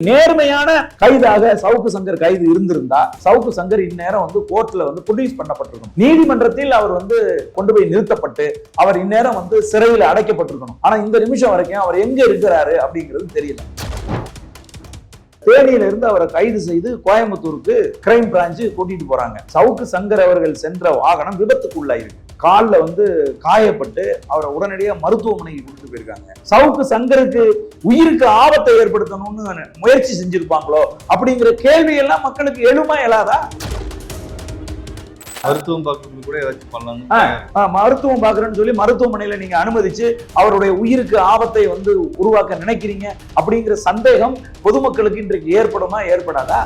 நேர்மையான கைதாக சவுக்கு சங்கர் கைது இருந்திருந்தா சவுக்கு சங்கர் இந்நேரம் வந்து கோர்ட்ல வந்து ப்ரொடியூஸ் பண்ணப்பட்டிருக்கும் நீதிமன்றத்தில் அவர் வந்து கொண்டு போய் நிறுத்தப்பட்டு அவர் இந்நேரம் வந்து சிறையில் அடைக்கப்பட்டிருக்கணும். ஆனா இந்த நிமிஷம் வரைக்கும் அவர் எங்க இருக்கிறாரு அப்படிங்கிறது தெரியல. தேனியில இருந்து அவரை கைது செய்து கோயம்புத்தூருக்கு கிரைம் பிரான்ச்சு கூட்டிட்டு போறாங்க. சவுக்கு சங்கர் அவர்கள் சென்ற வாகனம் விபத்துக்குள்ளாயிருக்கு. காலில் வந்து காயப்பட்டு அவரை உடனடியாக மருத்துவமனைக்கு கொண்டு போயிருக்காங்க. சவுக்கு சங்கருக்கு உயிருக்கு ஆபத்தை ஏற்படுத்தணும்னு முயற்சி செஞ்சிருப்பாங்களோ அப்படிங்கிற கேள்வியெல்லாம் மக்களுக்கு எழுமா எழாதா? மருத்துவம் பார்க்கறது கூட ஏதாச்சும் ஆ, மருத்துவம் பார்க்கறேன்னு சொல்லி மருத்துவமனையில நீங்க அனுமதிச்சு அவருடைய உயிருக்கு ஆபத்தை வந்து உருவாக்க நினைக்கிறீங்க அப்படிங்கிற சந்தேகம் பொதுமக்களுக்கு இன்றைக்கு ஏற்படுமா ஏற்படாதா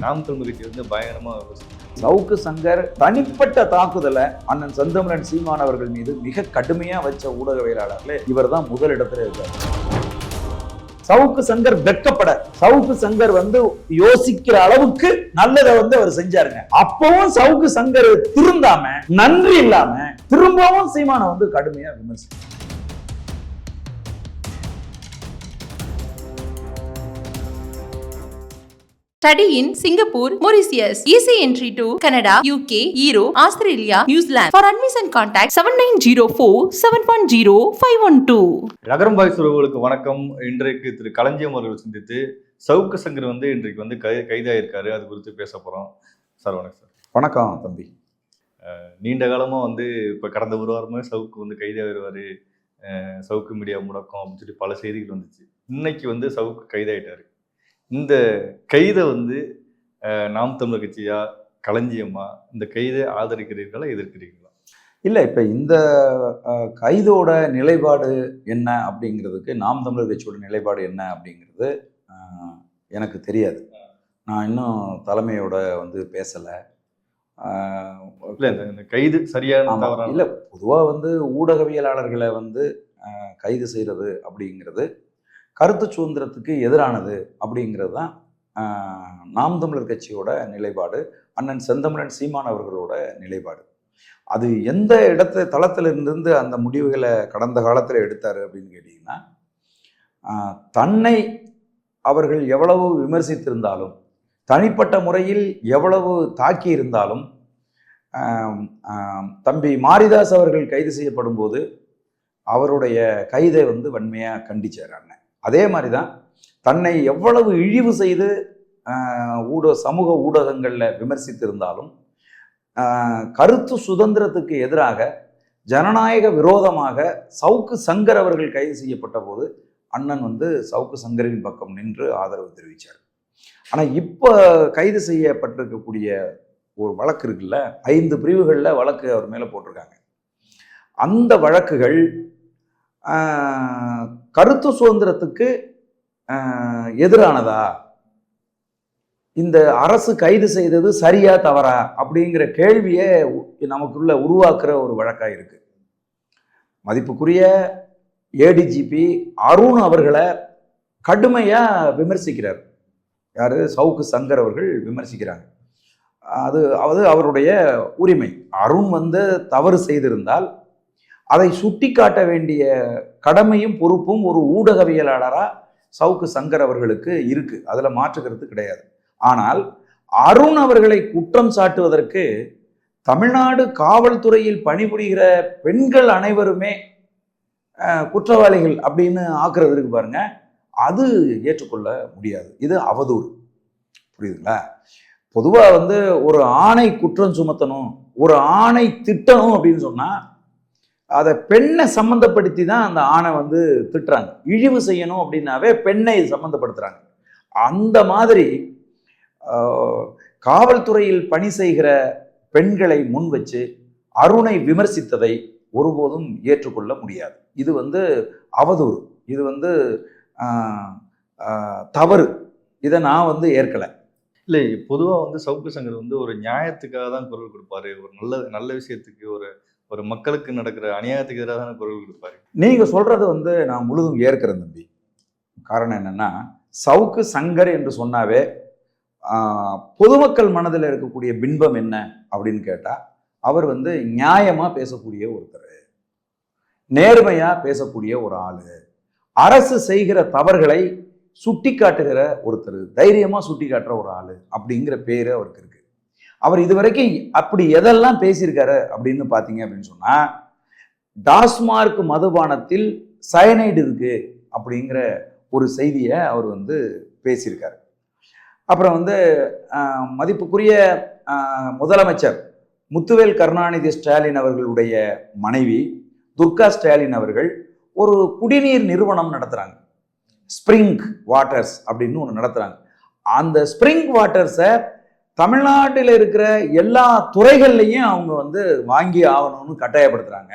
நாம் தமிழ் கட்சி வந்து பயங்கரமா விமர்சிச்சு. சவுக்கு சங்கர் தனிப்பட்ட தாக்குதலை அண்ணன் செந்தமிழன் சீமான் அவர்கள் மீது மிக கடுமையா வச்ச ஊடகவியலாளர்களே இவர் தான் முதல் இடத்துல இருக்கார் சவுக்கு சங்கர் வெட்கப்பட சவுக்கு சங்கர் வந்து யோசிக்கிற அளவுக்கு நல்லதை வந்து அவர் செஞ்சாருங்க. அப்பவும் சவுக்கு சங்கர் திருந்தாம நன்றி இல்லாம திரும்பவும் சீமான வந்து கடுமையா விமர்சித்தார் Study in Singapore, Mauritius. Easy entry to Canada, UK, Europe, Australia, New Zealand. For admission contact 7904 710 512. நகரம் பாய்ஸ் உறவுகளுக்கு வணக்கம். இன்றைக்கு திரு களஞ்சியம் அவர்கள் சந்தித்து சவுக்கு சங்கர் வந்து இன்றைக்கு வந்து கை கைதாயிருக்காரு. அது குறித்து பேச போறோம். சார் வணக்கம் சார். வணக்கம் தம்பி. நீண்ட காலமா வந்து இப்ப கடந்த ஒரு வாரமே சவுக்கு வந்து கைதாகிடுவாரு சவுக்கு மீடியா முடக்கம் அப்படின்னு சொல்லி பல செய்திகள் வந்துச்சு. இன்னைக்கு வந்து சவுக்கு கைதாயிட்டாரு. இந்த கைதை வந்து நாம் தமிழர் கட்சியா களஞ்சியமா இந்த கைதை ஆதரிக்கிறீர்களா எதிர்க்கிறீர்களா? இல்ல இப்ப இந்த கைதோட நிலைப்பாடு என்ன அப்படிங்கிறதுக்கு நாம் தமிழர் கட்சியோட நிலைப்பாடு என்ன அப்படிங்கிறது எனக்கு தெரியாது. நான் இன்னும் தலைமையோட வந்து பேசல. இல்ல இந்த- கைது சரியான இல்ல பொதுவா வந்து ஊடகவியலாளர்களை வந்து கைது செய்யறது அப்படிங்கிறது கருத்து சுதந்திரத்துக்கு எதிரானது அப்படிங்கிறது தான் நாம் தமிழர் கட்சியோட நிலைப்பாடு அண்ணன் செந்தமிழன் சீமான் அவர்களோட நிலைப்பாடு. அது எந்த இடத்த தளத்திலிருந்து அந்த முடிவுகளை கடந்த காலத்தில் எடுத்தார் அப்படின்னு கேட்டிங்கன்னா தன்னை அவர்கள் எவ்வளவு விமர்சித்திருந்தாலும் தனிப்பட்ட முறையில் எவ்வளவு தாக்கி இருந்தாலும் தம்பி மாரிதாஸ் அவர்கள் கைது செய்யப்படும் போது அவருடைய கைதை வந்து வன்மையாக கண்டிச்சார் அண்ணன். அதே மாதிரி தான் தன்னை எவ்வளவு இழிவு செய்து ஊடக சமூக ஊடகங்களில் விமர்சித்திருந்தாலும் கருத்து சுதந்திரத்துக்கு எதிராக ஜனநாயக விரோதமாக சவுக்கு சங்கர் அவர்கள் கைது செய்யப்பட்ட போது அண்ணன் வந்து சவுக்கு சங்கரின் பக்கம் நின்று ஆதரவு தெரிவித்தார் ஆனால் இப்போ கைது செய்யப்பட்டிருக்கக்கூடிய ஒரு வழக்கு இருக்குல்ல ஐந்து பிரிவுகளில் வழக்கு அவர் மேலே போட்டிருக்காங்க. அந்த வழக்குகள் கருத்து சுதந்திரத்துக்கு எதிரானதா? இந்த அரசு கைது செய்தது சரியா தவறா? அப்படிங்கிற கேள்வியை நமக்குள்ள உருவாக்குற ஒரு வழக்காக இருக்கு. மதிப்புக்குரிய ஏடிஜிபி அருண் அவர்களை கடுமையாக விமர்சிக்கிறார். யாரு? சவுக்கு சங்கர் அவர்கள் விமர்சிக்கிறாங்க. அது அது அவருடைய உரிமை. அருண் வந்து தவறு செய்திருந்தால் அதை சுட்டிக்காட்ட வேண்டிய கடமையும் பொறுப்பும் ஒரு ஊடகவியலாளராக சவுக்கு சங்கர் அவர்களுக்கு இருக்குது அதில் மாற்றுக்கிறது கிடையாது. ஆனால் அருண் அவர்களை குற்றம் சாட்டுவதற்கு தமிழ்நாடு காவல்துறையில் பணிபுரிகிற பெண்கள் அனைவருமே குற்றவாளிகள் அப்படின்னு ஆக்குறது இருக்கு பாருங்க. அது ஏற்றுக்கொள்ள முடியாது. இது அவதூறு. புரியுதுங்களா? பொதுவாக வந்து ஒரு ஆணை குற்றம் சுமத்தணும் ஒரு ஆணை திட்டணும் அப்படின்னு சொன்னால் அதை பெண்ணை சம்மந்தப்படுத்தி தான் அந்த ஆணை வந்து திட்டுறாங்க. இழிவு செய்யணும் அப்படின்னாவே பெண்ணை சம்மந்தப்படுத்துகிறாங்க அந்த மாதிரி காவல்துறையில் பணி செய்கிற பெண்களை முன் வச்சு அருணை விமர்சித்ததை ஒருபோதும் ஏற்றுக்கொள்ள முடியாது. இது வந்து அவதூறு. இது வந்து தவறு. இதை நான் வந்து ஏற்கலை. இல்லை பொதுவாக வந்து சவுக்கு சங்கர் வந்து ஒரு நியாயத்துக்காக தான் குரல் கொடுப்பாரு. ஒரு நல்ல நல்ல விஷயத்துக்கு ஒரு ஒரு மக்களுக்கு நடக்கிற அநியாயத்துக்கு எதிராக தான் குரல் கொடுப்பாரு. நீங்க சொல்றது வந்து நான் முழுதும் ஏற்கிறேன் தம்பி. காரணம் என்னன்னா சவுக்கு சங்கர் என்று சொன்னாவே பொதுமக்கள் மனதில் இருக்கக்கூடிய பின்பம் என்ன அப்படின்னு கேட்டால் அவர் வந்து நியாயமாக பேசக்கூடிய ஒருத்தர். நேர்மையாக பேசக்கூடிய ஒரு ஆள். அரசு செய்கிற தவறுகளை சுட்டி காட்டுகிற ஒருத்தர். தைரியமாக சுட்டி காட்டுற ஒரு ஆள் அப்படிங்கிற பேர் அவருக்கு இருக்கு. அவர் இதுவரைக்கும் அப்படி எதெல்லாம் பேசியிருக்காரு அப்படின்னு பார்த்தீங்க அப்படின்னு சொன்னால் டாஸ்மார்க் மதுபானத்தில் சயனைடு இருக்கு அப்படிங்கிற ஒரு செய்தியை அவர் வந்து பேசியிருக்காரு. அப்புறம் வந்து மதிப்புக்குரிய முதலமைச்சர் முத்துவேல் கருணாநிதி ஸ்டாலின் அவர்களுடைய மனைவி துர்கா ஸ்டாலின் அவர்கள் ஒரு குடிநீர் நிறுவனம் நடத்துகிறாங்க ஸ்ப்ரிங் வாட்டர்ஸ் அப்படின்னு ஒன்று நடத்துகிறாங்க அந்த ஸ்ப்ரிங் வாட்டர்ஸை தமிழ்நாட்டில் இருக்கிற எல்லா துறைகள்லையும் அவங்க வந்து வாங்கி ஆகணும்னு கட்டாயப்படுத்துகிறாங்க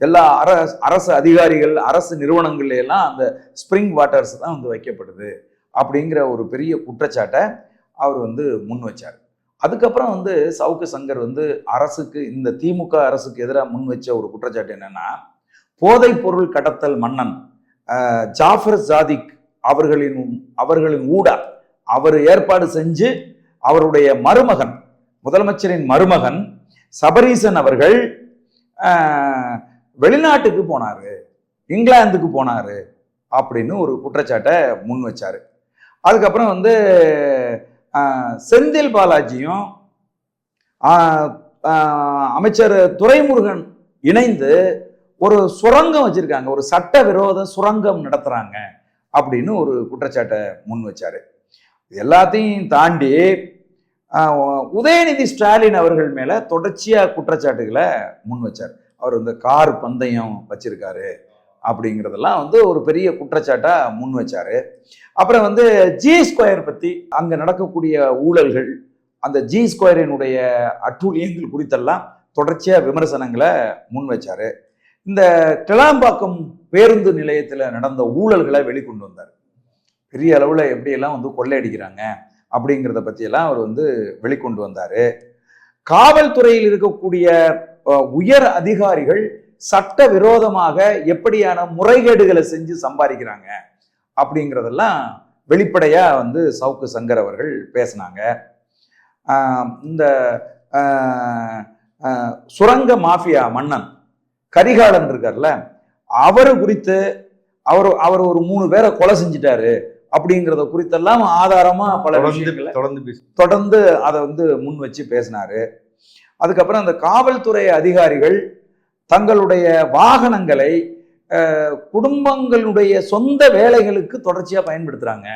எல்லா அரசு அரசு அதிகாரிகள் அரசு நிறுவனங்கள்ல எல்லாம் அந்த ஸ்ப்ரிங் வாட்டர்ஸ் தான் வந்து வைக்கப்படுது அப்படிங்கிற ஒரு பெரிய குற்றச்சாட்டை அவர் வந்து முன் வச்சார். அதுக்கப்புறம் வந்து சவுக்கு சங்கர் வந்து அரசுக்கு இந்த திமுக அரசுக்கு எதிராக முன் வச்ச ஒரு குற்றச்சாட்டு என்னன்னா போதைப் பொருள் கடத்தல் மன்னன் ஜாஃபர் ஜாதிக் அவர்களின் அவர்களின் ஊடா அவர் ஏற்பாடு செஞ்சு அவருடைய மருமகன் முதலமைச்சரின் மருமகன் சபரீசன் அவர்கள் வெளிநாட்டுக்கு போனார் இங்கிலாந்துக்கு போனாரு அப்படின்னு ஒரு குற்றச்சாட்டை முன் வச்சார். அதுக்கப்புறம் வந்து செந்தில் பாலாஜியும் அமைச்சர் துரைமுருகன் இணைந்து ஒரு சுரங்கம் வச்சுருக்காங்க ஒரு சட்டவிரோத சுரங்கம் நடத்துகிறாங்க அப்படின்னு ஒரு குற்றச்சாட்டை முன் வச்சாரு. எல்லாத்தையும் தாண்டி உதயநிதி ஸ்டாலின் அவர்கள் மேலே தொடர்ச்சியாக குற்றச்சாட்டுகளை முன் வச்சார். அவர் இந்த கார் பந்தயம் வச்சிருக்காரு அப்படிங்கிறதெல்லாம் வந்து ஒரு பெரிய குற்றச்சாட்டாக முன் வச்சார். அப்புறம் வந்து ஜி ஸ்கொயர் பற்றி அங்கே நடக்கக்கூடிய ஊழல்கள் அந்த ஜி ஸ்கொயரினுடைய அட்டூழியங்கள் குறித்தெல்லாம் தொடர்ச்சியாக விமர்சனங்களை முன் வச்சார். இந்த கிளாம்பாக்கம் பேருந்து நிலையத்தில் நடந்த ஊழல்களை வெளிக்கொண்டு வந்தார். பெரிய அளவில் எப்படியெல்லாம் வந்து கொள்ளையடிக்கிறாங்க அப்படிங்கிறத பற்றியெல்லாம் அவர் வந்து வெளிக்கொண்டு வந்தார். காவல்துறையில் இருக்கக்கூடிய உயர் அதிகாரிகள் சட்ட விரோதமாக எப்படியான முறைகேடுகளை செஞ்சு சம்பாதிக்கிறாங்க அப்படிங்கிறதெல்லாம் வெளிப்படையாக வந்து சவுக்கு சங்கர் அவர்கள் பேசினாங்க. இந்த சுரங்க மாஃபியா மன்னன் கரிகாலன் இருக்கார்ல அவர் குறித்து அவர் அவர் ஒரு மூணு பேரை கொலை செஞ்சிட்டாரு. அப்படிங்கிறத குறித்தெல்லாம் ஆதாரமா பல தொடர்ந்து விஷயங்களை தொடர்ந்து பேசு தொடர்ந்து அதை வந்து முன் வச்சு பேசினாரு. அதுக்கப்புறம் அந்த காவல்துறை அதிகாரிகள் தங்களுடைய வாகனங்களை குடும்பங்களுடைய சொந்த வேலைகளுக்கு தொடர்ச்சியாக பயன்படுத்துகிறாங்க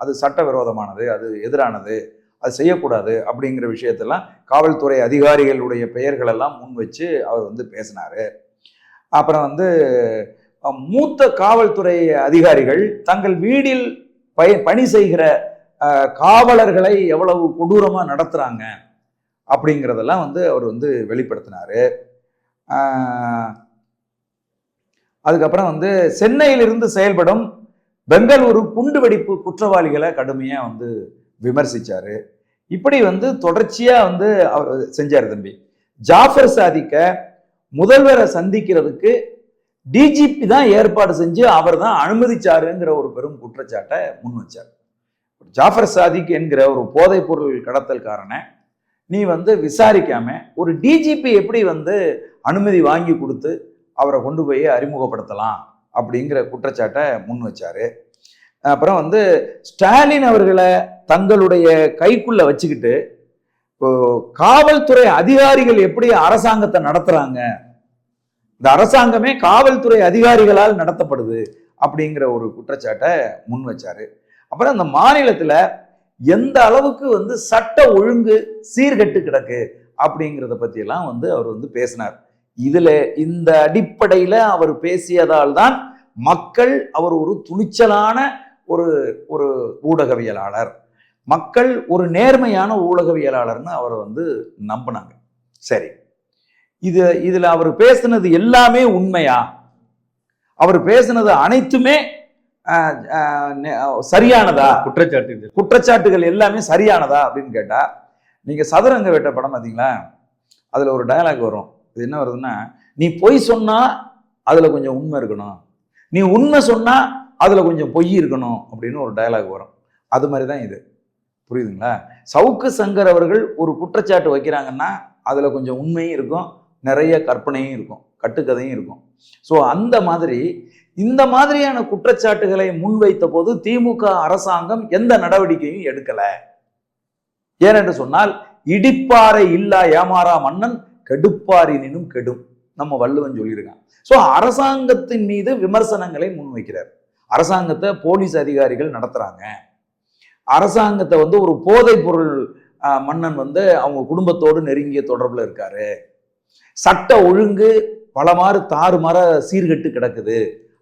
அது சட்டவிரோதமானது அது எதிரானது அது செய்யக்கூடாது அப்படிங்கிற விஷயத்தெல்லாம் காவல்துறை அதிகாரிகளுடைய பெயர்கள் எல்லாம் முன் வச்சு அவர் வந்து பேசினாரு. அப்புறம் வந்து மூத்த காவல்துறை அதிகாரிகள் தங்கள் வீடில் பய பணி செய்கிற காவலர்களை எவ்வளவு கொடூரமாக நடத்துகிறாங்க அப்படிங்கிறதெல்லாம் வந்து அவர் வந்து வெளிப்படுத்தினாரு. அதுக்கப்புறம் வந்து சென்னையிலிருந்து செயல்படும் பெங்களூரு குண்டு வெடிப்பு குற்றவாளிகளை கடுமையாக வந்து விமர்சித்தார் இப்படி வந்து தொடர்ச்சியாக வந்து அவர் செஞ்சார் தம்பி. ஜாஃபர் சாதிக்க முதல்வரை சந்திக்கிறதுக்கு டிஜிபி தான் ஏற்பாடு செஞ்சு அவர் தான் அனுமதிச்சாருங்கிற ஒரு பெரும் குற்றச்சாட்டை முன் வச்சார். ஜாஃபர் சாதிக் என்கிற ஒரு போதைப் பொருள் கடத்தல்காரனை நீ வந்து விசாரிக்காம ஒரு டிஜிபி எப்படி வந்து அனுமதி வாங்கி கொடுத்து அவரை கொண்டு போய் அறிமுகப்படுத்தலாம் அப்படிங்கிற குற்றச்சாட்டை முன் வச்சாரு. அப்புறம் வந்து ஸ்டாலின் அவர்களை தங்களுடைய கைக்குள்ள வச்சுக்கிட்டு இப்போ காவல்துறை அதிகாரிகள் எப்படி அரசாங்கத்தை நடத்துறாங்க இந்த அரசாங்கமே காவல்துறை அதிகாரிகளால் நடத்தப்படுது அப்படிங்கிற ஒரு குற்றச்சாட்டை முன் வச்சாரு. அப்புறம் அந்த மாநிலத்தில் எந்த அளவுக்கு வந்து சட்ட ஒழுங்கு சீர்கெட்டு கிடக்கு அப்படிங்கிறத பற்றியெல்லாம் வந்து அவர் வந்து பேசினார். இதில் இந்த அடிப்படையில் அவர் பேசியதால் தான் மக்கள் அவர் ஒரு துணிச்சலான ஒரு ஒரு ஊடகவியலாளர். மக்கள் ஒரு நேர்மையான ஊடகவியலாளர்னு அவரை வந்து நம்பினாங்க. சரி. இது இதுல அவர் பேசுனது எல்லாமே உண்மையா? அவர் பேசுனது அனைத்துமே சரியானதா? குற்றச்சாட்டு. குற்றச்சாட்டுகள் எல்லாமே சரியானதா அப்படின்னு கேட்டா நீங்க சதுரங்க வேட்ட படம் பார்த்தீங்களா அதுல ஒரு டயலாக் வரும். இது என்ன வருதுன்னா நீ பொய் சொன்னா அதுல கொஞ்சம் உண்மை இருக்கணும். நீ உண்மை சொன்னா அதுல கொஞ்சம் பொய் இருக்கணும் அப்படின்னு ஒரு டயலாக் வரும். அது மாதிரி தான் இது. புரியுதுங்களா? சவுக்கு சங்கர் அவர்கள் ஒரு குற்றச்சாட்டு வைக்கிறாங்கன்னா அதுல கொஞ்சம் உண்மையும் இருக்கும் நிறைய கற்பனையும் இருக்கும் கட்டுக்கதையும் இருக்கும். ஸோ அந்த மாதிரி இந்த மாதிரியான குற்றச்சாட்டுகளை முன்வைத்த போது திமுக அரசாங்கம் எந்த நடவடிக்கையும் எடுக்கலை. ஏனென்று சொன்னால் இடிப்பாறை இல்லா ஏமாறா மன்னன் கெடுப்பாரினும் கெடும் நம்ம வள்ளுவன் சொல்லியிருக்கான். ஸோ அரசாங்கத்தின் மீது விமர்சனங்களை முன்வைக்கிறார். அரசாங்கத்தை போலீஸ் அதிகாரிகள் நடத்துறாங்க. அரசாங்கத்தை வந்து ஒரு போதைப் பொருள் மன்னன் வந்து அவங்க குடும்பத்தோடு நெருங்கிய தொடர்பில் இருக்காரு. சட்ட ஒழுங்கு பலமாறு தாறுமாற சீர்கெட்டு கிடக்குது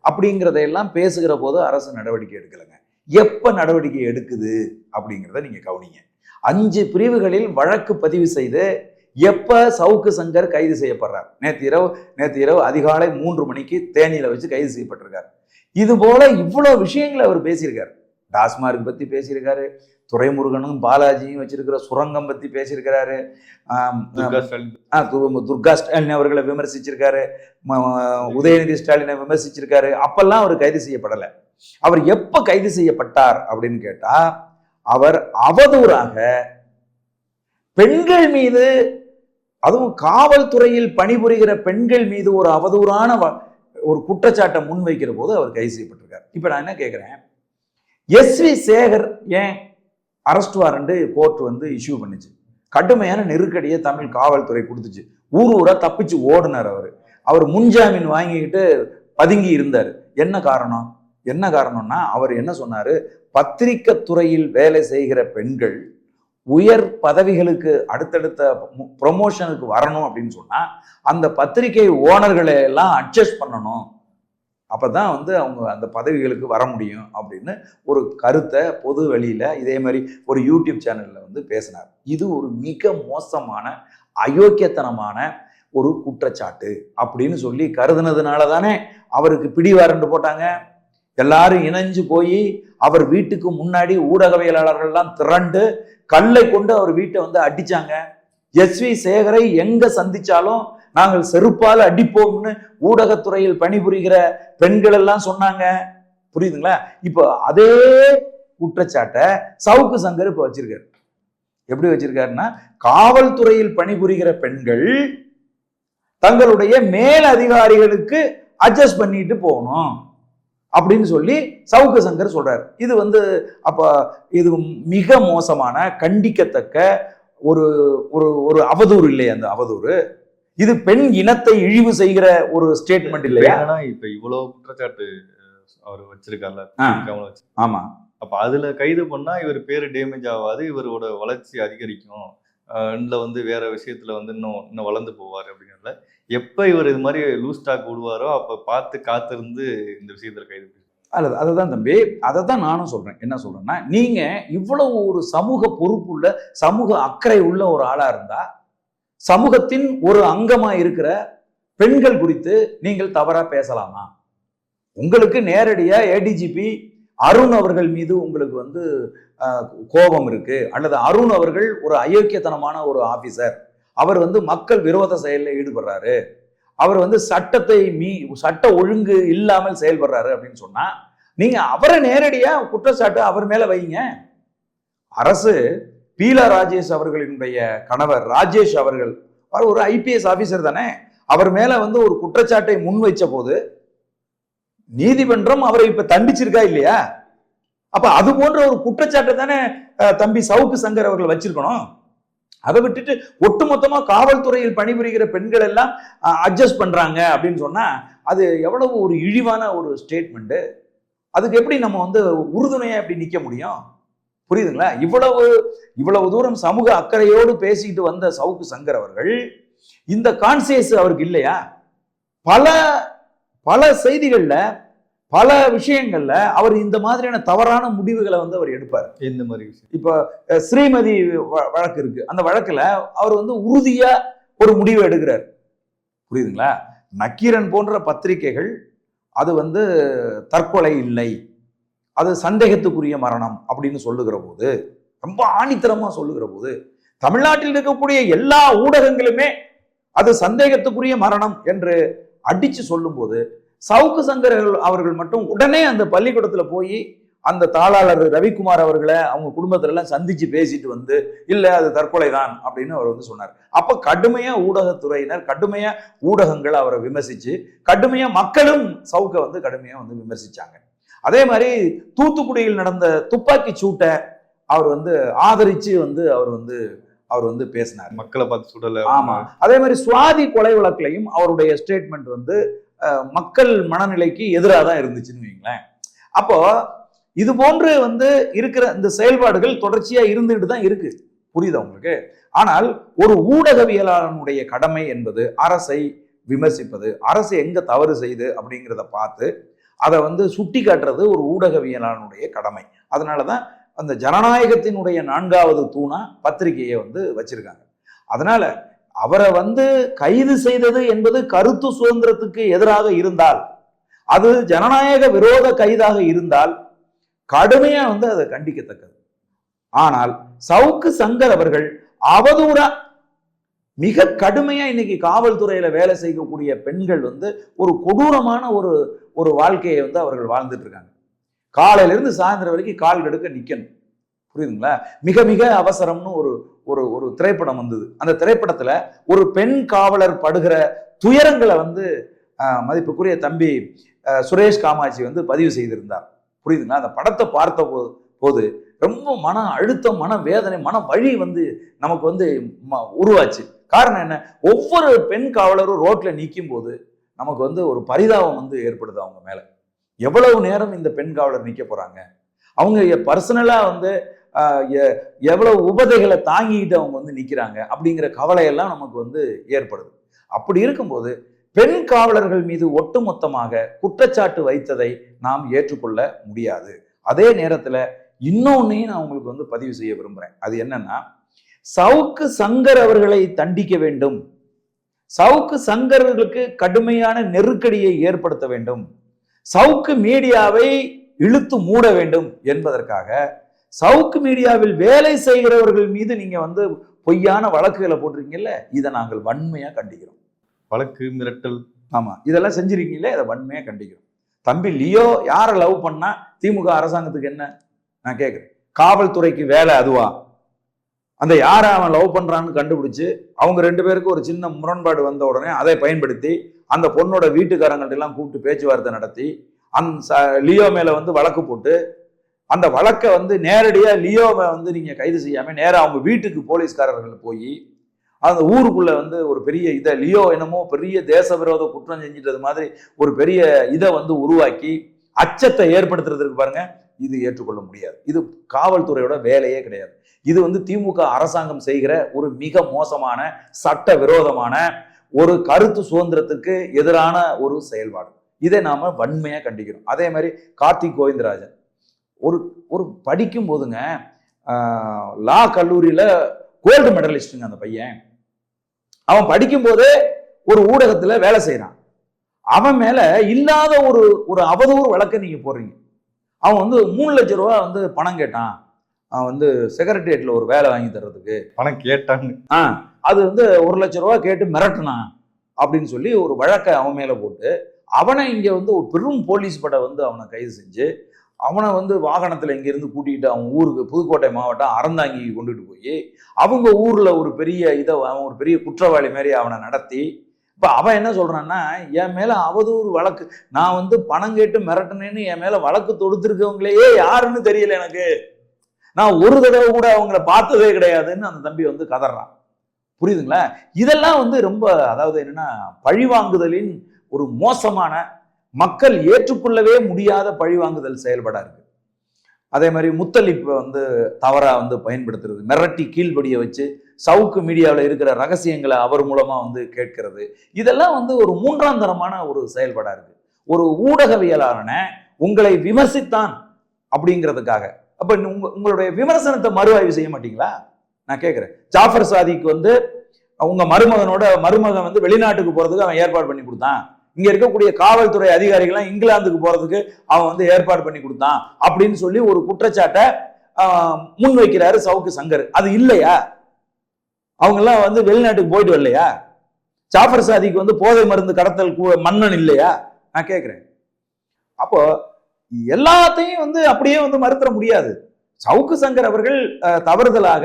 அப்படிங்கிறதையெல்லாம் பேசுகிற போது அரசு நடவடிக்கை எடுக்கலைங்க. எப்ப நடவடிக்கை எடுக்குது அப்படிங்கிறத நீங்க கவனிங்க. அஞ்சு பிரிவுகளில் வழக்கு பதிவு செய்து எப்ப சவுக்கு சங்கர் கைது செய்யப்படுறார்? நேற்று இரவு நேற்று இரவு அதிகாலை மூன்று மணிக்கு தேனியில் வச்சு கைது செய்யப்பட்டிருக்கார். இது போல இவ்வளவு விஷயங்களை அவர் பேசியிருக்காரு. டாஸ்மார்க் பத்தி பேசியிருக்காரு துரைமுருகனும் பாலாஜியும் வச்சிருக்கிற சுரங்கம் பத்தி பேசியிருக்கிறாரு. துர்கா ஸ்டாலின். அவர்களை விமர்சிச்சிருக்காரு உதயநிதி ஸ்டாலினை விமர்சிச்சிருக்காரு. அப்பெல்லாம் அவர் கைது செய்யப்படலை. அவர் எப்ப கைது செய்யப்பட்டார் அப்படின்னு கேட்டா அவர் அவதூறாக பெண்கள் மீது அதுவும் காவல்துறையில் பணிபுரிகிற பெண்கள் மீது ஒரு அவதூறான ஒரு குற்றச்சாட்டை முன்வைக்கிற போது அவர் கைது செய்யப்பட்டிருக்கார். இப்ப நான் என்ன கேட்கிறேன் எஸ் வி சேகர் ஏன் அரெஸ்ட் வாரண்ட் கோர்ட் வந்து இஷ்யூ பண்ணுச்சு. கடுமையான நெருக்கடியை தமிழ் காவல்துறை கொடுத்துச்சு. ஊர் ஊரா தப்பிச்சு ஓடினார் அவர். அவர் முன்ஜாமீன் வாங்கிக்கிட்டு பதுங்கி இருந்தார். என்ன காரணம்? என்ன காரணம்னா அவர் என்ன சொன்னார்? பத்திரிக்கை துறையில் வேலை செய்கிற பெண்கள் உயர் பதவிகளுக்கு அடுத்தடுத்த ப்ரொமோஷனுக்கு வரணும் அப்படின்னு சொன்னால் அந்த பத்திரிகை ஓனர்களை எல்லாம் அட்ஜஸ்ட் பண்ணணும். அப்போ தான் வந்து அவங்க அந்த பதவிகளுக்கு வர முடியும் அப்படின்னு ஒரு கருத்தை பொது வழியில் இதே மாதிரி ஒரு யூடியூப் சேனலில் வந்து பேசினார். இது ஒரு மிக மோசமான அயோக்கியத்தனமான ஒரு குற்றச்சாட்டு அப்படின்னு சொல்லி கருதுனதுனால தானே அவருக்கு பிடி வாரண்ட் போட்டாங்க. எல்லாரும் இணைஞ்சு போய் அவர் வீட்டுக்கு முன்னாடி ஊடகவியலாளர்கள்லாம் திரண்டு கல்லை கொண்டு அவர் வீட்டை வந்து அடிச்சாங்க. எஸ் வி சேகரை எங்க சந்திச்சாலும் நாங்கள் செருப்பால் அடிப்போம்னு ஊடகத்துறையில் பணிபுரிகிற பெண்கள் எல்லாம் சொன்னாங்க. புரியுதுங்களா? இப்போ அதே குற்றச்சாட்டை சவுக்கு சங்கர் இப்போ வச்சிருக்காரு. எப்படி வச்சிருக்காருன்னா காவல்துறையில் பணிபுரிகிற பெண்கள் தங்களுடைய மேல் அதிகாரிகளுக்கு அட்ஜஸ்ட் பண்ணிட்டு போகணும் அப்படின்னு சொல்லி சவுக்கு சங்கர் சொல்றாரு. இது வந்து அப்ப இது மிக மோசமான கண்டிக்கத்தக்க ஒரு ஒரு ஒரு அவதூறு இல்லையா அந்த அவதூறு. இது பெண் இனத்தை இழிவு செய்கிற ஒரு ஸ்டேட்மெண்ட் இல்லையா? ஏன்னா இப்ப இவ்வளவு குற்றச்சாட்டு அவர் வச்சிருக்காருல்ல ஆ. கவனம் வச்சு. ஆமா. அப்ப அதுல கைது பண்ணா இவர் பேரு டேமேஜ் ஆகாது இவரோட வளர்ச்சி அதிகரிக்கும். இதுல வந்து வேற விஷயத்துல வந்து இன்னும் இன்னும் வளர்ந்து போவார் அப்படிங்கிறதுல. எப்ப இவர் இது மாதிரி லூஸ் ஸ்டாக் விடுவாரோ அப்ப பார்த்து காத்திருந்து இந்த விஷயத்துல கைது அல்லது அதுதான் தம்பி அதை தான் நானும் சொல்றேன். என்ன சொல்றேன்னா நீங்க இவ்வளவு ஒரு சமூக பொறுப்புள்ள சமூக அக்கறை உள்ள ஒரு ஆளா இருந்தா சமூகத்தின் ஒரு அங்கமா இருக்கிற பெண்கள் குறித்து நீங்கள் தவறா பேசலாமா? உங்களுக்கு நேரடியா ஏடிஜிபி அருண் அவர்கள் மீது உங்களுக்கு வந்து கோபம் இருக்கு. அல்லது அருண் அவர்கள் ஒரு அயோக்கியத்தனமான ஒரு ஆபீசர் அவர் வந்து மக்கள் விரோத செயலில் ஈடுபடுறாரு. அவர் வந்து சட்டத்தை மீ சட்ட ஒழுங்கு இல்லாமல் செயல்படுறாரு அப்படின்னு சொன்னா நீங்க அவரை நேரடியா குற்றச்சாட்டு அவர் மேல வைங்க. அரசு பீலா ராஜேஷ் அவர்களினுடைய கணவர் ராஜேஷ் அவர்கள் அவர் ஒரு ஐபிஎஸ் ஆபீசர் தானே. அவர் மேல வந்து ஒரு குற்றச்சாட்டை முன் வைச்ச போது நீதிமன்றம் அவரை இப்ப தண்டிச்சிருக்கா இல்லையா? அப்ப அது போன்ற ஒரு குற்றச்சாட்டை தானே தம்பி சவுக்கு சங்கர் அவர்கள் வச்சிருக்கணும். அதை விட்டுட்டு ஒட்டுமொத்தமா காவல்துறையில் பணிபுரிகிற பெண்கள் எல்லாம் அட்ஜஸ்ட் பண்றாங்க அப்படின்னு சொன்னா அது எவ்வளவு ஒரு இழிவான ஒரு ஸ்டேட்மெண்ட் அதுக்கு எப்படி நம்ம வந்து உறுதுணையா எப்படி நிக்க முடியும்? புரியுதுங்களா? இவ்வளவு இவ்வளவு தூரம் சமூக அக்கறையோடு பேசிட்டு வந்த சவுக்கு சங்கர் அவர்கள் இந்த கான்சியஸ் அவருக்கு இல்லையா? பல பல செய்திகள்ல பல விஷயங்கள்ல அவர் இந்த மாதிரியான தவறான முடிவுகளை வந்து அவர் எடுப்பார். இந்த மாதிரி விஷயம். இப்போ ஸ்ரீமதி வழக்கு இருக்கு. அந்த வழக்குல அவர் வந்து உறுதியா ஒரு முடிவு எடுக்கிறார். புரியுதுங்களா? நக்கீரன் போன்ற பத்திரிகைகள் அது வந்து தற்கொலை இல்லை. அது சந்தேகத்துக்குரிய மரணம் அப்படின்னு சொல்லுகிற போது ரொம்ப ஆணித்தரமாக சொல்லுகிற போது தமிழ்நாட்டில் இருக்கக்கூடிய எல்லா ஊடகங்களுமே அது சந்தேகத்துக்குரிய மரணம் என்று அடித்து சொல்லும்போது சவுக்கு சங்கர் அவர்கள் மட்டும் உடனே அந்த பள்ளிக்கூடத்தில் போய் அந்த தாளாளர் ரவிக்குமார் அவர்களை அவங்க குடும்பத்துல எல்லாம் சந்திச்சு பேசிட்டு வந்து இல்லை அது தற்கொலை தான் அப்படின்னு அவர் வந்து சொன்னார். அப்போ கடுமையாக ஊடகத்துறையினர் கடுமையாக ஊடகங்கள் அவரை விமர்சிச்சு கடுமையாக மக்களும் சவுக்கை வந்து கடுமையாக வந்து விமர்சிச்சாங்க. அதே மாதிரி தூத்துக்குடியில் நடந்த துப்பாக்கி சூட்டை அவர் வந்து ஆதரிச்சு வந்து அவர் வந்து அவர் வந்து பேசினார். மக்களை பார்த்து சுடல. ஆமா. அதே மாதிரி சுவாதி கொலை வழக்குலையும் அவருடைய ஸ்டேட்மெண்ட் வந்து மக்கள் மனநிலைக்கு எதிராக தான் இருந்துச்சுன்னு வைங்களேன். அப்போ இது போன்று வந்து இருக்கிற இந்த செயல்பாடுகள் தொடர்ச்சியா இருந்துகிட்டு தான் இருக்கு. புரியுதா உங்களுக்கு? ஆனால் ஒரு ஊடகவியலாளனுடைய கடமை என்பது அரசை விமர்சிப்பது அரசு எங்க தவறு செய்து அப்படிங்கிறத பார்த்து அதை வந்து சுட்டி காட்டுறது ஒரு ஊடகவியலாளனுடைய கடமை. அதனால தான் அந்த ஜனநாயகத்தினுடைய நான்காவது தூணா பத்திரிகையை வந்து வச்சிருக்காங்க. அதனால அவரை வந்து கைது செய்தது என்பது கருத்து சுதந்திரத்துக்கு எதிராக இருந்தால் அது ஜனநாயக விரோத கைதாக இருந்தால் கடுமையா வந்து அதை கண்டிக்கத்தக்கது. ஆனால் சவுக்கு சங்கர் அவர்கள் அவதூறா மிக கடுமையா இன்னைக்கு காவல்துறையில வேலை செய்யக்கூடிய பெண்கள் வந்து ஒரு கொடூரமான ஒரு ஒரு வாழ்க்கையை வந்து அவர்கள் வாழ்ந்துட்டு இருக்காங்க காலையிலேருந்து சாயந்தரம் வரைக்கும் கால் கெடுக்க நிற்கணும் புரியுதுங்களா? மிக மிக அவசரம்னு ஒரு ஒரு ஒரு திரைப்படம் வந்தது. அந்த திரைப்படத்துல ஒரு பெண் காவலர் படுகிற துயரங்களை வந்து மதிப்புக்குரிய தம்பி சுரேஷ் காமாட்சி வந்து பதிவு செய்திருந்தார். புரியுதுங்களா? அந்த படத்தை பார்த்த போ- போது ரொம்ப மன அழுத்தம் மன வேதனை மன வழி வந்து நமக்கு வந்து ம- உருவாச்சு. காரணம் என்ன? ஒவ்வொரு பெண் காவலரும் ரோட்ல நிற்கும் போது நமக்கு வந்து ஒரு பரிதாபம் வந்து ஏற்படுது அவங்க மேலே. எவ்வளவு நேரம் இந்த பெண் காவலர் நிற்க போகிறாங்க அவங்க பர்சனலாக வந்து எ- எவ்வளவு உபதைகளை தாங்கிட்டு அவங்க வந்து நிற்கிறாங்க அப்படிங்கிற கவலையெல்லாம் நமக்கு வந்து ஏற்படுது. அப்படி இருக்கும்போது பெண் காவலர்கள் மீது ஒட்டுமொத்தமாக குற்றச்சாட்டு வைத்ததை நாம் ஏற்றுக்கொள்ள முடியாது. அதே நேரத்தில் இன்னொன்னையும் நான் உங்களுக்கு வந்து பதிவு செய்ய விரும்புகிறேன் அது என்னன்னா சவுக்கு சங்கர் அவர்களை தண்டிக்க வேண்டும். சவுக்கு சங்கர்களுக்கு கடுமையான நெருக்கடியை ஏற்படுத்த வேண்டும். சவுக்கு மீடியாவை இழுத்து மூட வேண்டும் என்பதற்காக சவுக்கு மீடியாவில் வேலை செய்கிறவர்கள் மீது நீங்க வந்து பொய்யான வழக்குகளை போட்டிருக்கீங்கல்ல இதை நாங்கள் வன்மையா கண்டிக்கிறோம். வழக்கு மிரட்டல். ஆமா இதெல்லாம் செஞ்சிருக்கீங்களே இதை வன்மையா கண்டிக்கிறோம். தம்பி லியோ யாரை லவ் பண்ணா திமுக அரசாங்கத்துக்கு என்ன? நான் கேட்கிறேன் காவல்துறைக்கு வேலை அதுவா? அந்த யாரை அவன் லவ் பண்ணுறான்னு கண்டுபிடிச்சி அவங்க ரெண்டு பேருக்கு ஒரு சின்ன முரண்பாடு வந்த உடனே அதை பயன்படுத்தி அந்த பொண்ணோட வீட்டுக்காரங்கள்ட்ட எல்லாம் கூப்பிட்டு பேச்சுவார்த்தை நடத்தி அந்த ச- லியோ மேலே வந்து வழக்கு போட்டு அந்த வழக்கை வந்து நேரடியாக லியோவை வந்து நீங்கள் கைது செய்யாமல் நேராக அவங்க வீட்டுக்கு போலீஸ்காரர்கள் போய் அந்த ஊருக்குள்ளே வந்து ஒரு பெரிய இதை லியோ என்னமோ பெரிய தேச விரோத குற்றம் செஞ்சிட்டது மாதிரி ஒரு பெரிய இதை வந்து உருவாக்கி அச்சத்தை ஏற்படுத்துறதுக்கு பாருங்கள் இது ஏற்றுக்கொள்ள முடியாது. இது காவல்துறையோட வேலையே கிடையாது. இது வந்து திமுக அரசாங்கம் செய்கிற ஒரு மிக மோசமான சட்ட விரோதமான ஒரு கருத்து சுதந்திரத்துக்கு எதிரான ஒரு செயல்பாடு. இதை நாம வன்மையா கண்டிக்கிறோம். அதே மாதிரி கார்த்திக் கோவிந்தராஜன். ஒரு ஒரு படிக்கும் போதுங்க லா கல்லூரியில கோல்டு மெடலிஸ்ட்டுங்க அந்த பையன். அவன் படிக்கும் போதே ஒரு ஊடகத்துல வேலை செய்யறான் அவன் மேல இல்லாத ஒரு ஒரு அவதூறு வழக்கை நீங்க போடுறீங்க. அவன் வந்து மூணு லட்சம் ரூபா வந்து பணம் கேட்டான். அவன் வந்து செக்ரட்டரியேட்ல ஒரு வேலை வாங்கி தர்றதுக்கு. பணம் கேட்டாங்க ஆ அது வந்து ஒரு லட்ச ரூபா கேட்டு மிரட்டினான் அப்படின்னு சொல்லி ஒரு வழக்கை அவன் மேல போட்டு அவனை இங்க வந்து ஒரு பெரும் போலீஸ் படை வந்து அவனை கைது செஞ்சு அவனை வந்து வாகனத்துல இங்க இருந்து கூட்டிகிட்டு அவன் ஊருக்கு புதுக்கோட்டை மாவட்டம் அறந்தாங்கி கொண்டுட்டு போய் அவங்க ஊர்ல ஒரு பெரிய இதை அவன் ஒரு பெரிய குற்றவாளி மாதிரி அவனை நடத்தி இப்போ அவன் என்ன சொல்கிறான்னா என் மேலே அவதூறு வழக்கு. நான் வந்து பணம் கேட்டு மிரட்டினேன்னு என் மேலே வழக்கு தொடுத்துருக்கவங்களையே யாருன்னு தெரியல எனக்கு. நான் ஒரு தடவை கூட அவங்கள பார்த்ததே கிடையாதுன்னு அந்த தம்பி வந்து கதறான். புரியுதுங்களா? இதெல்லாம் வந்து ரொம்ப அதாவது என்னன்னா பழிவாங்குதலின் ஒரு மோசமான மக்கள் ஏற்றுக்கொள்ளவே முடியாத பழிவாங்குதல் செயல்படா இருக்குது அதே மாதிரி முத்தளிப்பை வந்து தவறாக வந்து பயன்படுத்துறது. மிரட்டி கீழ்படியை வச்சு சவுக்கு மீடியாவில் இருக்கிற ரகசியங்களை அவர் மூலமாக வந்து கேட்கிறது. இதெல்லாம் வந்து ஒரு மூன்றாம் தரமான ஒரு செயல்பாடாக இருக்குது ஒரு ஊடகவியலாளனை உங்களை விமர்சித்தான் அப்படிங்கிறதுக்காக. அப்போ உங்க உங்களுடைய விமர்சனத்தை மறுஆய்வு செய்ய மாட்டீங்களா? நான் கேட்குறேன். ஜாஃபர் சாதிக்கு வந்து உங்கள் மருமகனோட மருமகன் வந்து வெளிநாட்டுக்கு போகிறதுக்கு அவன் ஏற்பாடு பண்ணி கொடுத்தான். இங்க இருக்கக்கூடிய காவல்துறை அதிகாரிகள்லாம் இங்கிலாந்துக்கு போறதுக்கு அவன் வந்து ஏற்பாடு பண்ணி கொடுத்தான் அப்படின்னு சொல்லி ஒரு குற்றச்சாட்டை முன்வைக்கிறாரு சவுக்கு சங்கர். அது இல்லையா? அவங்க எல்லாம் வந்து வெளிநாட்டுக்கு போயிட்டு வரலையா? ஜாஃபர் சாதிக்கு வந்து போதை மருந்து கடத்தல் கூ- மன்னன் இல்லையா? நான் கேட்கிறேன் அப்போ எல்லாத்தையும் வந்து அப்படியே வந்து மறுத்துற முடியாது. சவுக்கு சங்கர் அவர்கள் தவறுதலாக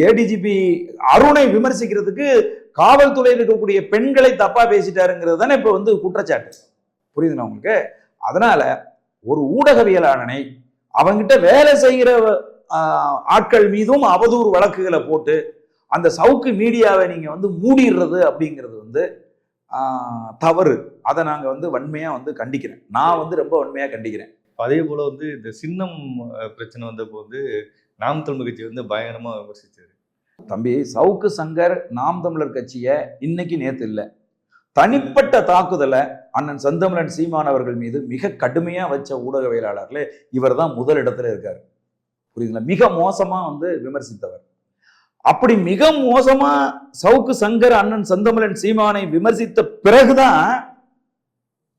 ஏடிஜிபி அருணை விமர்சிக்கிறதுக்கு காவல்துறையில் இருக்கக்கூடிய பெண்களை தப்பா பேசிட்டாருங்கிறது தானே இப்போ வந்து குற்றச்சாட்டு. புரியுதுண்ணா உங்களுக்கு? அதனால ஒரு ஊடகவியலாளனை அவங்கிட்ட வேலை செய்கிற ஆட்கள் மீதும் அவதூறு வழக்குகளை போட்டு அந்த சவுக்கு மீடியாவை நீங்கள் வந்து மூடிடுறது அப்படிங்கிறது வந்து தவறு. அதை நாங்கள் வந்து வன்மையாக வந்து கண்டிக்கிறேன். நான் வந்து ரொம்ப வன்மையாக கண்டிக்கிறேன். அதே போல் வந்து இந்த சின்னம் பிரச்சனை வந்தப்போ வந்து நாம் தமிழ் கட்சி வந்து பயங்கரமாக விமர்சிச்சாரு. தம்பி சவுக்கு சங்கர் நாம் தமிழர் கட்சியை இன்னைக்கு நேத்து இல்லை. தனிப்பட்ட தாக்குதலை அண்ணன் செந்தமிழன் சீமான் அவர்கள் மீது மிக கடுமையா வச்ச ஊடகவியலாளர்ல இவர் தான் முதல் இடத்துல இருக்காரு. புரியுதுங்களா? மிக மோசமா வந்து விமர்சித்தவர். அப்படி மிக மோசமா சவுக்கு சங்கர் அண்ணன் செந்தமிழன் சீமானை விமர்சித்த பிறகுதான்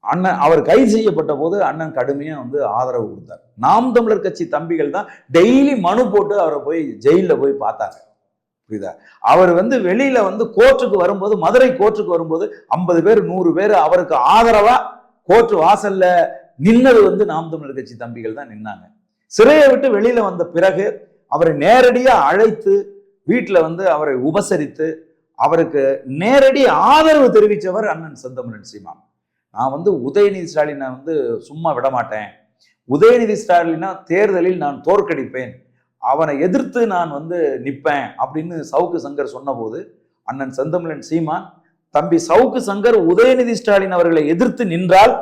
அண்ணன் அவர் கைது செய்யப்பட்ட போது அண்ணன் கடுமையா வந்து ஆதரவு கொடுத்தார். நாம் தமிழர் கட்சி தம்பிகள் தான் டெய்லி மனு போட்டு அவரை போய் ஜெயில்ல போய் பார்த்தாங்க. புரியுதா? அவர் வந்து வெளியில வந்து கோர்ட்டுக்கு வரும்போது மதுரை கோர்ட்டுக்கு வரும்போது ஐம்பது பேர் நூறு பேர் அவருக்கு ஆதரவா கோர்ட்டு வாசல்ல நின்னது வந்து நாம் தமிழர் கட்சி தம்பிகள் தான் நின்னாங்க. சிறையை விட்டு வெளியில வந்த பிறகு அவரை நேரடியாக அழைத்து வீட்டில் வந்து அவரை உபசரித்து அவருக்கு நேரடி ஆதரவு தெரிவித்தவர் அண்ணன் செந்தமிழன் சீமான். நான் வந்து உதயநிதி ஸ்டாலினை வந்து சும்மா விட மாட்டேன் உதயநிதி ஸ்டாலினா தேர்தலில் நான் தோற்கடிப்பேன். அவனை எதிர்த்து நான் வந்து நிற்பேன் அப்படின்னு சவுக்கு சங்கர் சொன்னபோது அண்ணன் செந்தமிழன் சீமான் தம்பி சவுக்கு சங்கர் உதயநிதி ஸ்டாலின் அவர்களை எதிர்த்து நின்றால்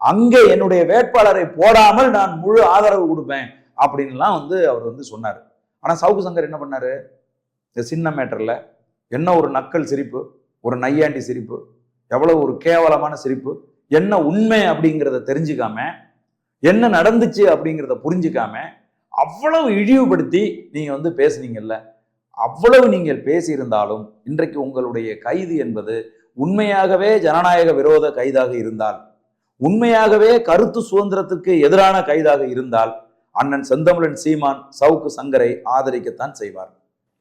அங்கே என்னுடைய வேட்பாளரை போடாமல் நான் முழு ஆதரவு கொடுப்பேன் அப்படின்லாம் வந்து அவர் வந்து சொன்னார். ஆனால் சவுக்கு சங்கர் என்ன பண்ணாரு? இந்த சின்ன மேட்டரில் என்ன ஒரு நக்கல் சிரிப்பு ஒரு நையாண்டி சிரிப்பு எவ்வளவு ஒரு கேவலமான சிரிப்பு என்ன உண்மை அப்படிங்கிறத தெரிஞ்சுக்காம என்ன நடந்துச்சு அப்படிங்கிறத புரிஞ்சுக்காம அவ்வளவு இழிவுபடுத்தி நீங்கள் வந்து பேசுனீங்கல்ல அவ்வளவு நீங்கள் பேசியிருந்தாலும் இன்றைக்கு உங்களுடைய கைது என்பது உண்மையாகவே ஜனநாயக விரோத கைதாக இருந்தால் உண்மையாகவே கருத்து சுதந்திரத்துக்கு எதிரான கைதாக இருந்தால் அண்ணன் செந்தமிழன் சீமான் சவுக்கு சங்கரை ஆதரிக்கத்தான் செய்வார்.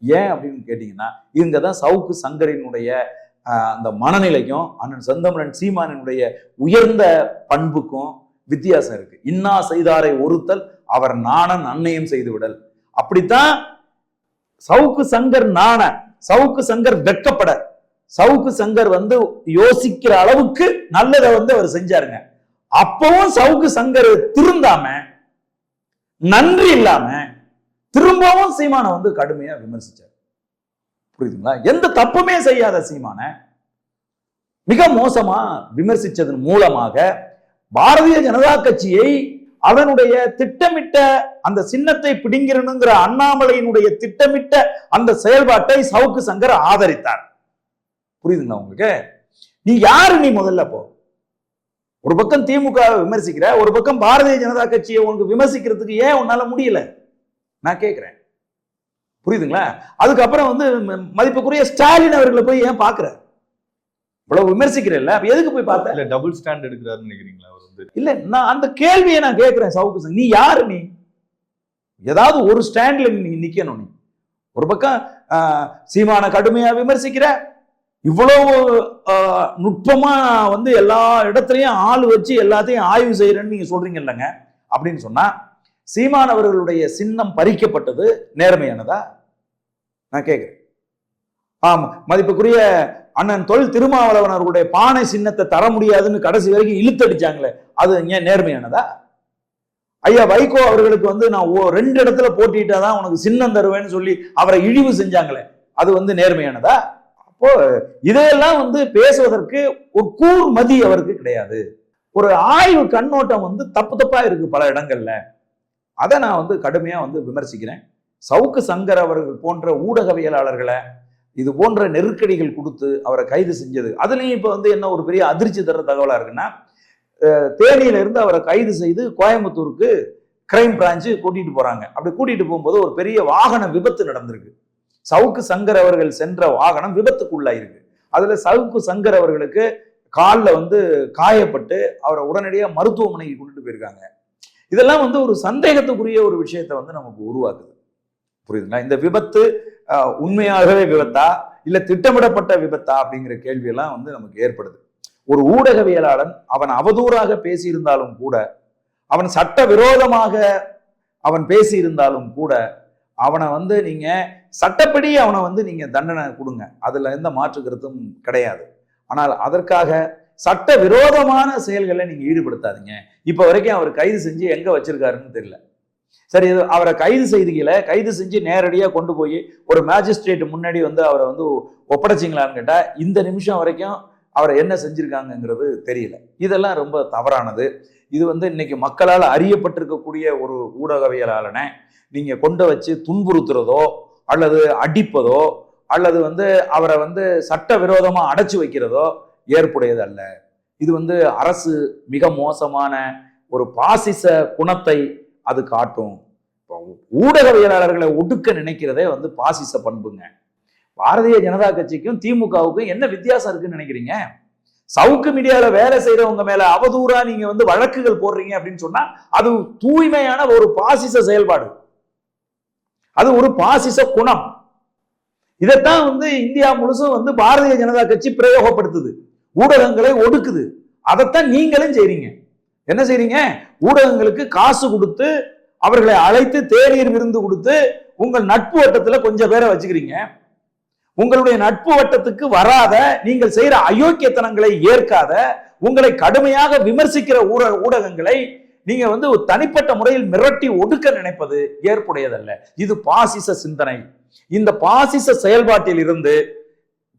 ஏன் அப்படின்னு கேட்டிங்கன்னா இங்க தான் சவுக்கு சங்கரினுடைய அந்த மனநிலைக்கும் அண்ணன் செந்தமிழன் சீமானினுடைய உயர்ந்த பண்புக்கும் வித்தியாசம் இருக்கு. இன்னா செய்தாரை ஒருத்தல் அவர் நாணன் அன்னையும் செய்து விடல். அப்படித்தான் சவுக்கு சங்கர் நாண சவுக்கு சங்கர் வெட்கப்பட. சவுக்கு சங்கர் வந்து யோசிக்கிற அளவுக்கு நல்லதை வந்து அவர் செஞ்சாருங்க. அப்பவும் சவுக்கு சங்கர் திருந்தாம நன்றி இல்லாம திரும்பவும் சீமானை வந்து கடுமையா விமர்சிச்சார். புரியுதுங்களா? எந்த தப்புமே செய்யாத சீமான மிக மோசமா விமர்சிச்சதன் மூலமாக பாரதிய ஜனதா கட்சியை அவனுடைய திட்டமிட்ட அந்த சின்னத்தை பிடிங்கிறனுங்கிற அண்ணாமலையினுடைய திட்டமிட்ட அந்த செயல்பாட்டை சவுக்கு சங்கர் ஆதரித்தார். புரியுதுங்களா உங்களுக்கு? நீ யாரு நீ முதல்ல போ. ஒரு பக்கம் திமுக விமர்சிக்கிற ஒரு பக்கம் பாரதிய ஜனதா கட்சியை உனக்கு விமர்சிக்கிறதுக்கு ஏன் உன்னால முடியல? நான் கேட்கிறேன் புரியுதுங்களா? அதுக்கப்புறம் வந்து ம- மதிப்புக்குரிய ஸ்டாலின் அவர்களை போய் ஏன் பாக்குற? இவ்வளவு விமர்சிக்கிறல்ல அப்ப எதுக்கு போய் பார்த்த? இல்ல டபுள் ஸ்டாண்ட் எடுக்கிறாருன்னு நினைக்கிறீங்களா அவர் வந்து? இல்ல நான் அந்த கேள்வியை நான் கேட்கிறேன் சவுக்கு சங்கர் நீ யாரு நீ? ஏதாவது ஒரு ஸ்டாண்ட்ல நீ நிக்கணும் நீ. ஒரு பக்கம் சீமான கடுமையா விமர்சிக்கிற இவ்வளவு நுட்பமா வந்து எல்லா இடத்துலயும் ஆள் வச்சு எல்லாத்தையும் ஆய்வு செய்யறேன்னு நீங்க சொல்றீங்க இல்லைங்க? அப்படின்னு சொன்னா சீமான் அவர்களுடைய சின்னம் பறிக்கப்பட்டது நேர்மையானதா? நான் கேட்கிறேன். ஆமா. மதிப்புக்குரிய அண்ணன் தொல் திருமாவளவன் அவர்களுடைய பானை சின்னத்தை தர முடியாதுன்னு கடைசி வரைக்கும் இழுத்தடிச்சாங்களே அது ஏன் நேர்மையானதா? ஐயா வைகோ அவர்களுக்கு வந்து நான் ஓ- ரெண்டு இடத்துல போட்டிட்டாதான் உனக்கு சின்னம் தருவேன்னு சொல்லி அவரை இழிவு செஞ்சாங்களே அது வந்து நேர்மையானதா? அப்போ இதையெல்லாம் வந்து பேசுவதற்கு ஒரு கூர் மதி அவருக்கு கிடையாது. ஒரு ஆய்வு கண்ணோட்டம் வந்து தப்பு தப்பா இருக்கு பல இடங்கள்ல. அதை நான் வந்து கடுமையா வந்து விமர்சிக்கிறேன். சவுக்கு சங்கர் அவர்கள் போன்ற ஊடகவியலாளர்களை இது போன்ற நெருக்கடிகள் கொடுத்து அவரை கைது செஞ்சது. அதுலேயும் இப்போ வந்து என்ன ஒரு பெரிய அதிர்ச்சி தர தகவலாக இருக்குன்னா தேனியிலிருந்து தேனியில இருந்து அவரை கைது செய்து கோயம்புத்தூருக்கு கிரைம் பிரான்ச்சு கூட்டிகிட்டு போகிறாங்க அப்படி கூட்டிகிட்டு போகும்போது ஒரு பெரிய வாகன விபத்து நடந்திருக்கு. சவுக்கு சங்கர் அவர்கள் சென்ற வாகனம் விபத்துக்குள்ளாயிருக்கு. அதில் சவுக்கு சங்கர் அவர்களுக்கு காலில் வந்து காயப்பட்டு அவரை உடனடியாக மருத்துவமனைக்கு கொண்டுட்டு போயிருக்காங்க. இதெல்லாம் வந்து ஒரு சந்தேகத்துக்குரிய ஒரு விஷயத்தை வந்து நமக்கு உருவாக்குது. புரியுதுங்களா? இந்த விபத்து உண்மையாகவே விபத்தா இல்ல திட்டமிடப்பட்ட விபத்தா அப்படிங்கிற கேள்வியெல்லாம் வந்து நமக்கு ஏற்படுது. ஒரு ஊடகவியலாளன் அவன் அவதூறாக பேசியிருந்தாலும் கூட அவன் சட்ட விரோதமாக அவன் பேசியிருந்தாலும் கூட அவனை வந்து நீங்க சட்டப்படி அவனை வந்து நீங்க தண்டனை கொடுங்க. அதுல எந்த மாற்று கருத்தும் கிடையாது. ஆனால் அதற்காக சட்ட விரோதமான செயல்களை நீங்க ஈடுபடுத்தாதீங்க. இப்ப வரைக்கும் அவர் கைது செஞ்சு எங்க வச்சிருக்காருன்னு தெரியல. சரி இது அவரை கைது செய்திகளை கைது செஞ்சு நேரடியாக கொண்டு போய் ஒரு மேஜிஸ்ட்ரேட் முன்னாடி வந்து அவரை வந்து ஒப்படைச்சிங்களான்னு கேட்டால் இந்த நிமிஷம் வரைக்கும் அவரை என்ன செஞ்சிருக்காங்கங்கிறது தெரியல. இதெல்லாம் ரொம்ப தவறானது. இது வந்து இன்னைக்கு மக்களால் அறியப்பட்டிருக்கக்கூடிய ஒரு ஊடகவியலாளனை நீங்கள் கொண்டு வச்சு துன்புறுத்துறதோ அல்லது அடிப்பதோ அல்லது வந்து அவரை வந்து சட்ட விரோதமாக அடைச்சி வைக்கிறதோ ஏற்புடையது அல்ல இது வந்து அரசு மிக மோசமான ஒரு பாசிச குணத்தை அது காட்டும். இப்போ ஊடகவியலாளர்களை ஒடுக்க நினைக்கிறதே வந்து பாசிச பண்புங்க. பாரதிய ஜனதா கட்சிக்கும் திமுகவுக்கும் என்ன வித்தியாசம் இருக்குன்னு நினைக்கிறீங்க? சவுக்கு மீடியால வேலை செய்யறவங்க மேல அவதூறா நீங்க வந்து வழக்குகள் போடுறீங்க அப்படின்னு சொன்னா அது தூய்மையான ஒரு பாசிச செயல்பாடு. அது ஒரு பாசிச குணம். இதைத்தான் வந்து இந்தியா முழுசும் வந்து பாரதிய ஜனதா கட்சி பிரயோகப்படுத்துது. ஊடகங்களை ஒடுக்குது. அதைத்தான் நீங்களும் செய்றீங்க. என்ன செய்றீங்க? ஊடகங்களுக்கு காசு கொடுத்து அவர்களை அழைத்து தேநீர் விருந்து கொடுத்து உங்கள் நட்பு வட்டத்தில் கொஞ்சம் பேரை வச்சுக்கிறீங்க. உங்களுடைய நட்பு வட்டத்துக்கு வராத நீங்கள் செய்கிற அயோக்கியத்தனங்களை ஏற்காத உங்களை கடுமையாக விமர்சிக்கிற ஊட ஊடகங்களை நீங்க வந்து ஒரு தனிப்பட்ட முறையில் மிரட்டி ஒடுக்க நினைப்பது ஏற்புடையதல்ல. இது பாசிச சிந்தனை. இந்த பாசிச செயல்பாட்டில் இருந்து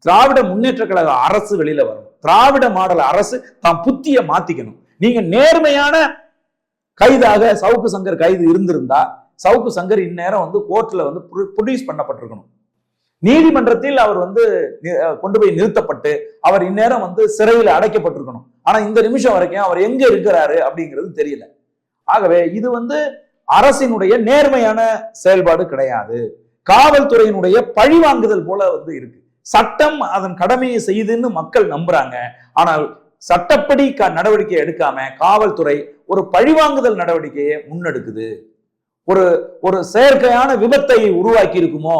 திராவிட முன்னேற்ற கழக அரசு வெளியில வரணும் திராவிட மாடல் அரசு தான் புத்திய மாத்திக்கணும். நீங்க நேர்மையான கைதாக சவுக்கு சங்கர் கைது இருந்திருந்தா சவுக்கு சங்கர் இந்நேரம் வந்து கோர்ட்ல வந்து ப்ரொடியூஸ் பண்ணப்பட்டிருக்கணும். நீதிமன்றத்தில் அவர் வந்து கொண்டு போய் நிறுத்தப்பட்டு அவர் இந்நேரம் வந்து சிறையில் அடைக்கப்பட்டிருக்கணும். ஆனா இந்த நிமிஷம் வரைக்கும் அவர் எங்க இருக்கிறாரு அப்படிங்கிறது தெரியல. ஆகவே இது வந்து அரசினுடைய நேர்மையான செயல்பாடு கிடையாது. காவல்துறையினுடைய பழிவாங்குதல் போல வந்து இருக்கு. சட்டம் அதன் கடமையை செய்யுதுன்னு மக்கள் நம்புறாங்க. ஆனால் சட்டப்படி க- நடவடிக்கை எடுக்காம காவல்துறை ஒரு பழிவாங்குதல் நடவடிக்கையை முன்னெடுக்குது. ஒரு ஒரு செயற்கையான விபத்தை உருவாக்கி இருக்குமோ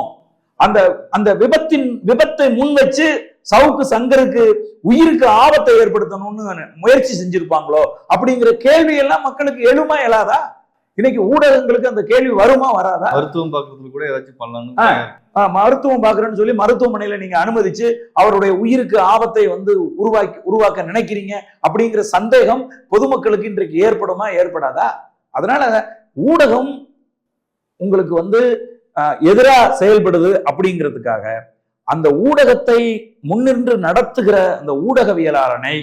அந்த அந்த விபத்தின் விபத்தை முன் வச்சு சவுக்கு சங்கருக்கு உயிருக்கு ஆபத்தை ஏற்படுத்தணும்னு முயற்சி செஞ்சிருப்பாங்களோ? அப்படிங்கிற கேள்வி எல்லாம் மக்களுக்கு எழுமா எழாதா? இன்னைக்கு ஊடகங்களுக்கு அந்த கேள்வி வருமா வராதா? மருத்துவம் பார்க்கறதுல கூட ஏதாச்சும் ஆ, மருத்துவம் பார்க்கறேன்னு சொல்லி மருத்துவமனையில நீங்க அனுமதிச்சு அவருடைய உயிருக்கு ஆபத்தை வந்து உருவாக்கி உருவாக்க நினைக்கிறீங்க அப்படிங்கிற சந்தேகம் பொதுமக்களுக்கு இன்றைக்கு ஏற்படுமா ஏற்படாதா? அதனால ஊடகம் உங்களுக்கு வந்து எதிரா செயல்படுது அப்படிங்கிறதுக்காக அந்த ஊடகத்தை முன்னின்று நடத்துகிற அந்த ஊடகவியலாளனை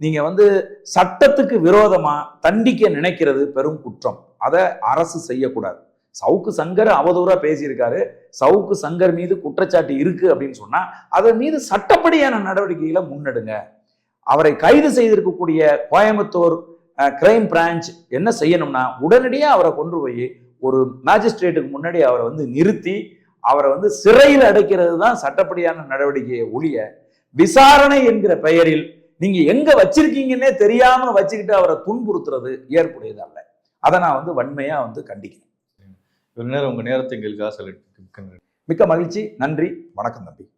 நீங்க வந்து சட்டத்துக்கு விரோதமா தண்டிக்க நினைக்கிறது பெரும் குற்றம். அதை அரசு செய்யக்கூடாது. சவுக்கு சங்கர் அவதூறா பேசியிருக்காரு. சவுக்கு சங்கர் மீது குற்றச்சாட்டு இருக்கு அப்படின்னு சொன்னா அதன் மீது சட்டப்படியான நடவடிக்கைகளை முன்னெடுங்க. அவரை கைது செய்திருக்கக்கூடிய கோயம்புத்தூர் கிரைம் பிரான்ச் என்ன செய்யணும்னா உடனடியாக அவரை கொண்டு போய் ஒரு மேஜிஸ்ட்ரேட்டுக்கு முன்னாடி அவரை வந்து நிறுத்தி அவரை வந்து சிறையில் அடைக்கிறது தான் சட்டப்படியான நடவடிக்கையை ஒழிய விசாரணை என்கிற பெயரில் நீங்க எங்க வச்சிருக்கீங்கன்னே தெரியாம வச்சுக்கிட்டு அவரை துன்புறுத்துறது ஏற்புடையது அல்ல அதை நான் வந்து வன்மையா வந்து கண்டிக்கிறேன். நேரம் உங்க நேரத்தை எங்களுக்காக செலக்ட் மிக்க மகிழ்ச்சி. நன்றி. வணக்கம் தம்பி.